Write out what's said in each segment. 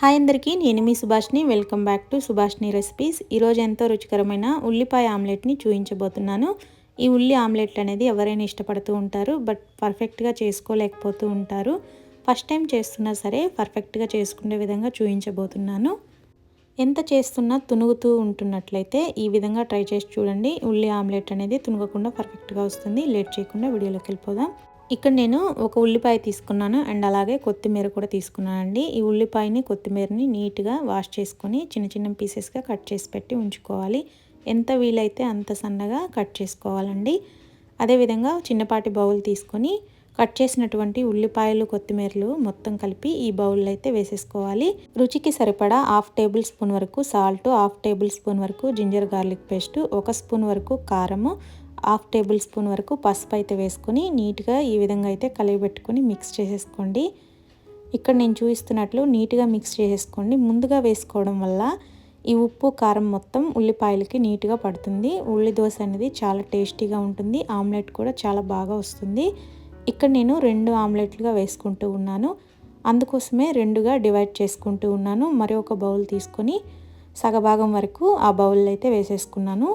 Hi అందరికీ నేను మీ Subhashini. Welcome back to Subhashini recipes. ఈరోజు ఎంతో రుచికరమైన ఉల్లిపాయ ఆమ్లెట్ని చూపించబోతున్నాను ఈ ఉల్లి ఆమ్లెట్ అనేది ఎవరైనా ఇష్టపడుతూ ఉంటారు బట్ పర్ఫెక్ట్గా చేసుకోలేకపోతూ ఉంటారు. ఫస్ట్ టైం చేస్తున్నా సరే పర్ఫెక్ట్గా చేసుకునే విధంగా చూపించబోతున్నాను ఎంత చేస్తున్నా తునుగుతూ ఉంటున్నట్లయితే ఈ విధంగా ట్రై చేసి చూడండి. ఉల్లి ఆమ్లెట్ అనేది తునగకుండా పర్ఫెక్ట్గా వస్తుంది. లేట్ చేయకుండా వీడియోలోకి వెళ్ళిపోదాం. ఇక్కడ నేను ఒక ఉల్లిపాయ తీసుకున్నాను అండ్ అలాగే కొత్తిమీర కూడా తీసుకున్నాను అండి ఈ ఉల్లిపాయని కొత్తిమీరని నీట్గా వాష్ చేసుకొని చిన్న చిన్న పీసెస్గా కట్ చేసి పెట్టి ఉంచుకోవాలి. ఎంత వీలైతే అంత సన్నగా కట్ చేసుకోవాలండి. అదేవిధంగా చిన్నపాటి బౌల్ తీసుకొని కట్ చేసినటువంటి ఉల్లిపాయలు కొత్తిమీరలు మొత్తం కలిపి ఈ బౌల్లో అయితే వేసేసుకోవాలి. రుచికి సరిపడా హాఫ్ టేబుల్ స్పూన్ వరకు సాల్ట్ హాఫ్ టేబుల్ స్పూన్ వరకు జింజర్ గార్లిక్ పేస్ట్ ఒక స్పూన్ వరకు కారము హాఫ్ టేబుల్ స్పూన్ వరకు పసుపు అయితే వేసుకొని నీట్గా ఈ విధంగా అయితే కలిగిపెట్టుకొని మిక్స్ చేసేసుకోండి. ఇక్కడ నేను చూపిస్తున్నట్లు నీట్గా మిక్స్ చేసేసుకోండి. ముందుగా వేసుకోవడం వల్ల ఈ ఉప్పు కారం మొత్తం ఉల్లిపాయలకి నీట్గా పడుతుంది. ఉల్లి దోశ అనేది చాలా టేస్టీగా ఉంటుంది. ఆమ్లెట్ కూడా చాలా బాగా వస్తుంది. ఇక్కడ నేను రెండు ఆమ్లెట్లుగా వేసుకుంటూ ఉన్నాను. అందుకోసమే రెండుగా డివైడ్ చేసుకుంటూ ఉన్నాను. మరి ఒక బౌల్ తీసుకొని సగభాగం వరకు ఆ బౌల్ అయితే వేసేసుకున్నాను.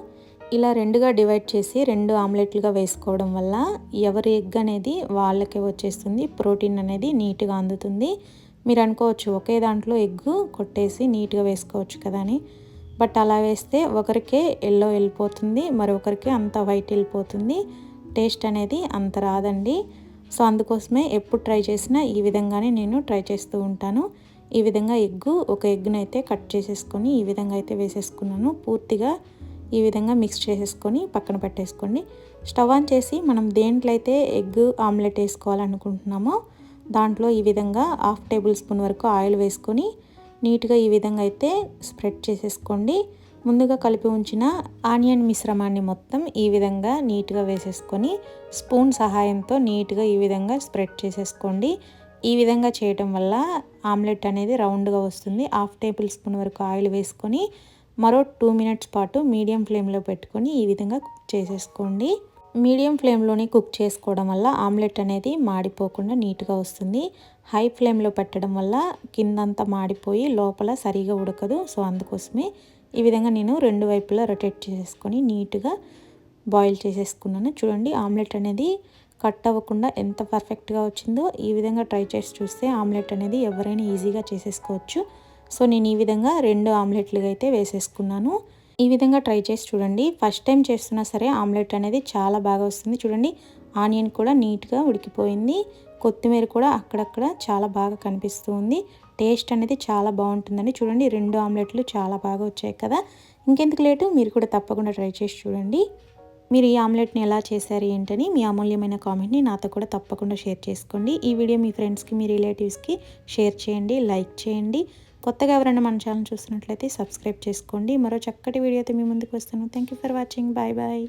ఇలా రెండుగా డివైడ్ చేసి రెండు ఆమ్లెట్లుగా వేసుకోవడం వల్ల ఎవరి ఎగ్ అనేది వాళ్ళకే వచ్చేస్తుంది ప్రోటీన్ అనేది నీట్గా అందుతుంది. మీరు అనుకోవచ్చు ఒకే దాంట్లో ఎగ్ కొట్టేసి నీట్గా వేసుకోవచ్చు కదా అని. బట్ అలా వేస్తే ఒకరికే ఎల్లో వెళ్ళిపోతుంది మరొకరికి అంత వైట్ వెళ్ళిపోతుంది. టేస్ట్ అనేది అంత రాదండి. సో అందుకోసమే ఎప్పుడు ట్రై చేసినా ఈ విధంగానే నేను ట్రై చేస్తూ ఉంటాను. ఈ విధంగా ఎగ్గు ఒక ఎగ్ను అయితే కట్ చేసేసుకొని ఈ విధంగా అయితే వేసేసుకున్నాను. పూర్తిగా ఈ విధంగా మిక్స్ చేసేసుకొని పక్కన పెట్టేసుకోండి. స్టవ్ ఆన్ చేసి మనం దేంట్లో అయితే ఎగ్ ఆమ్లెట్ వేసుకోవాలనుకుంటున్నామో దాంట్లో ఈ విధంగా హాఫ్ టేబుల్ స్పూన్ వరకు ఆయిల్ వేసుకొని నీట్గా ఈ విధంగా అయితే స్ప్రెడ్ చేసేసుకోండి. ముందుగా కలిపి ఉంచిన ఆనియన్ మిశ్రమాన్ని మొత్తం ఈ విధంగా నీట్గా వేసేసుకొని స్పూన్ సహాయంతో నీట్గా ఈ విధంగా స్ప్రెడ్ చేసేసుకోండి. ఈ విధంగా చేయటం వల్ల ఆమ్లెట్ అనేది రౌండ్గా వస్తుంది. హాఫ్ టేబుల్ స్పూన్ వరకు ఆయిల్ వేసుకొని మరో టూ మినిట్స్ పాటు మీడియం ఫ్లేమ్లో పెట్టుకొని ఈ విధంగా కుక్ చేసేసుకోండి. మీడియం ఫ్లేమ్లోనే కుక్ చేసుకోవడం వల్ల ఆమ్లెట్ అనేది మాడిపోకుండా నీట్గా వస్తుంది. హై ఫ్లేమ్లో పెట్టడం వల్ల కిందంతా మాడిపోయి లోపల సరిగా ఉడకదు. సో అందుకోసమే ఈ విధంగా నేను రెండు వైపులా రొటేట్ చేసేసుకొని నీట్గా బాయిల్ చేసేసుకున్నాను. చూడండి ఆమ్లెట్ అనేది కట్ అవ్వకుండా ఎంత పర్ఫెక్ట్గా వచ్చిందో ఈ విధంగా ట్రై చేసి చూస్తే ఆమ్లెట్ అనేది ఎవరైనా ఈజీగా చేసేసుకోవచ్చు. సో నేను ఈ విధంగా రెండు ఆమ్లెట్లుగా అయితే వేసేసుకున్నాను. ఈ విధంగా ట్రై చేసి చూడండి. ఫస్ట్ టైం చేస్తున్నా సరే ఆమ్లెట్ అనేది చాలా బాగా వస్తుంది. చూడండి ఆనియన్ కూడా నీట్గా ఉడికిపోయింది. కొత్తిమీర కూడా అక్కడక్కడ చాలా బాగా కనిపిస్తూ ఉంది. టేస్ట్ అనేది చాలా బాగుంటుందండి. చూడండి రెండు ఆమ్లెట్లు చాలా బాగా వచ్చాయి కదా. ఇంకెందుకు లేటు? మీరు కూడా తప్పకుండా ట్రై చేసి చూడండి. మీరు ఈ ఆమ్లెట్ని ఎలా చేశారు ఏంటని మీ అమూల్యమైన కామెంట్ని నాతో కూడా తప్పకుండా షేర్ చేసుకోండి. ఈ వీడియో మీ ఫ్రెండ్స్కి మీ రిలేటివ్స్కి షేర్ చేయండి లైక్ చేయండి. కొత్తగా ఎవరైనా మన ఛానల్ చూస్తున్నట్లయితే సబ్స్క్రైబ్ చేసుకోండి. మరో చక్కటి వీడియోతో మీ ముందుకు వస్తాను. Thank you for watching bye bye